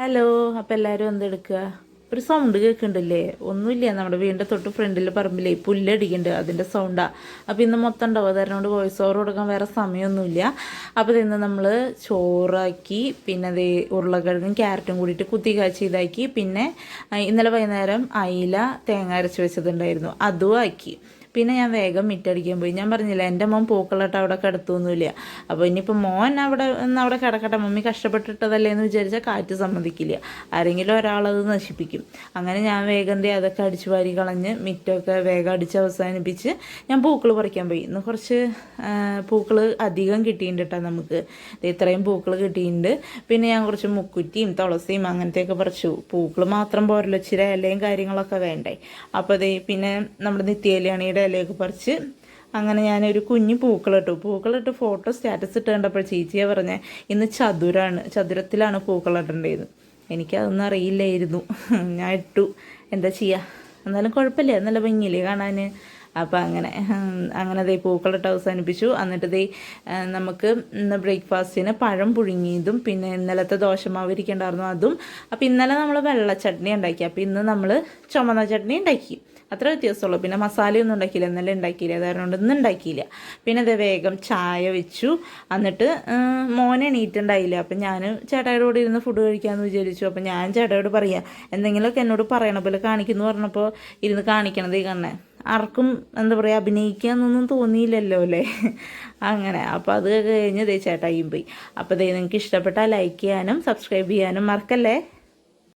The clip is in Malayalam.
ഹലോ അപ്പം എല്ലാവരും എന്തെടുക്കുക ഒരു സൗണ്ട് കേൾക്കുന്നുണ്ടല്ലേ ഒന്നുമില്ല നമ്മുടെ വീടിന്റെ തൊട്ട് ഫ്രണ്ടിൽ പറമ്പിലേ പുല്ലടിക്കുന്നുണ്ട് അതിന്റെ സൗണ്ടാണ് അപ്പോൾ ഇന്ന് മൊത്തം ഉണ്ടാവും അതുകൊണ്ട് വോയിസ് ഓവർ കൊടുക്കാൻ വേറെ സമയമൊന്നുമില്ല. അപ്പോൾ ഇന്ന് നമ്മൾ ചോറാക്കി പിന്നെ അത് ഉരുളക്കിഴങ്ങും ക്യാരറ്റും കൂടിയിട്ട് കുത്തി കാച്ചി ഇതാക്കി. പിന്നെ ഇന്നലെ വൈകുന്നേരം അയില തേങ്ങ അരച്ച് വെച്ചതുണ്ടായിരുന്നു അതും ആക്കി. പിന്നെ ഞാൻ വേഗം മിറ്റടിക്കാൻ പോയി. ഞാൻ പറഞ്ഞില്ല എന്റെ മോൻ പൂക്കളട്ട് അവിടെ കിടത്തൊന്നുമില്ല അപ്പോൾ ഇനിയിപ്പോൾ മോൻ അവിടെ ഒന്ന് അവിടെ കിടക്കട്ടെ മമ്മി കഷ്ടപ്പെട്ടിട്ടതല്ലേ എന്ന് വിചാരിച്ചാൽ കാറ്റ് സമ്മതിക്കില്ല. ആരെങ്കിലും ഒരാളത് നശിപ്പിക്കും. അങ്ങനെ ഞാൻ വേഗം അതൊക്കെ അടിച്ചു വാരി കളഞ്ഞ് മിറ്റമൊക്കെ വേഗം അടിച്ച് അവസാനിപ്പിച്ച് ഞാൻ പൂക്കൾ പറിക്കാൻ പോയി. ഇന്ന് കുറച്ച് പൂക്കൾ അധികം കിട്ടിയിട്ടുണ്ട് കേട്ടോ നമുക്ക്. ഇത്രയും പൂക്കൾ കിട്ടിയിട്ടുണ്ട്. പിന്നെ ഞാൻ കുറച്ച് മുക്കുറ്റിയും തുളസിയും അങ്ങനത്തെയൊക്കെ പറിച്ചു. പൂക്കൾ മാത്രം പോരല്ലോ ചില ഇലയും കാര്യങ്ങളൊക്കെ വേണ്ടേ. അപ്പോൾ ദേ പിന്നെ നമ്മുടെ നിത്യകല്യാണിയുടെ ഇലയൊക്കെ പറിച്ച് അങ്ങനെ ഞാനൊരു കുഞ്ഞു പൂക്കളിട്ടു. പൂക്കളിട്ട് ഫോട്ടോ സ്റ്റാറ്റസ് ഇട്ട് കണ്ടപ്പോൾ ചേച്ചിയെ പറഞ്ഞ ഇന്ന് ചതുരാണ്. ചതുരത്തിലാണ് പൂക്കളിടേണ്ടത് എനിക്കതൊന്നും അറിയില്ലായിരുന്നു. ഞാൻ ഇട്ടു. എന്താ ചെയ്യുക എന്നാലും കുഴപ്പമില്ല. നല്ല ഭംഗിയില്ലേ കാണാൻ അപ്പോൾ അങ്ങനെ അങ്ങനെ ദേ പൂക്കളിട്ട് അവസാനിപ്പിച്ചു. എന്നിട്ട് ദേ നമുക്ക് ഇന്ന് ബ്രേക്ക്ഫാസ്റ്റിന് പഴം പുഴുങ്ങിയതും പിന്നെ ഇന്നലത്തെ ദോശമാവ് ഇരിക്കണ്ടായിരുന്നു അതും. അപ്പോൾ ഇന്നലെ നമ്മൾ വെള്ള ചട്നി ഉണ്ടാക്കി. അപ്പോൾ ഇന്ന് നമ്മൾ ചുമന്ന ചട്നി ഉണ്ടാക്കി. അത്ര വ്യത്യാസമുള്ളൂ. പിന്നെ മസാലയൊന്നും ഉണ്ടാക്കിയില്ല. ഇന്നലെ ഉണ്ടാക്കിയില്ല. അതുകാരണം കൊണ്ട് ഇന്ന് ഉണ്ടാക്കിയില്ല. പിന്നെ അത് വേഗം ചായ വെച്ചു. എന്നിട്ട് മോനെ എണീറ്റുണ്ടായില്ല. അപ്പം ഞാൻ ചേട്ടായുടെ കൂടെ ഇരുന്ന് ഫുഡ് കഴിക്കാമെന്ന് വിചാരിച്ചു. അപ്പം ഞാൻ ചേട്ടായോട് പറയാം എന്തെങ്കിലുമൊക്കെ എന്നോട് പറയണ. പോലെ കാണിക്കുന്നു പറഞ്ഞപ്പോൾ ഇരുന്ന് കാണിക്കണത് ഈ കണ്ണേ. ആർക്കും എന്താ പറയുക അഭിനയിക്കാന്നൊന്നും തോന്നിയില്ലല്ലോ അല്ലേ? അങ്ങനെ. അപ്പോൾ അത് കഴിഞ്ഞ് ദേ ചേട്ടായും പോയി. അപ്പോൾ ദേ നിങ്ങൾക്ക് ഇഷ്ടപ്പെട്ടാൽ ലൈക്ക് ചെയ്യാനും സബ്സ്ക്രൈബ് ചെയ്യാനും മറക്കല്ലേ?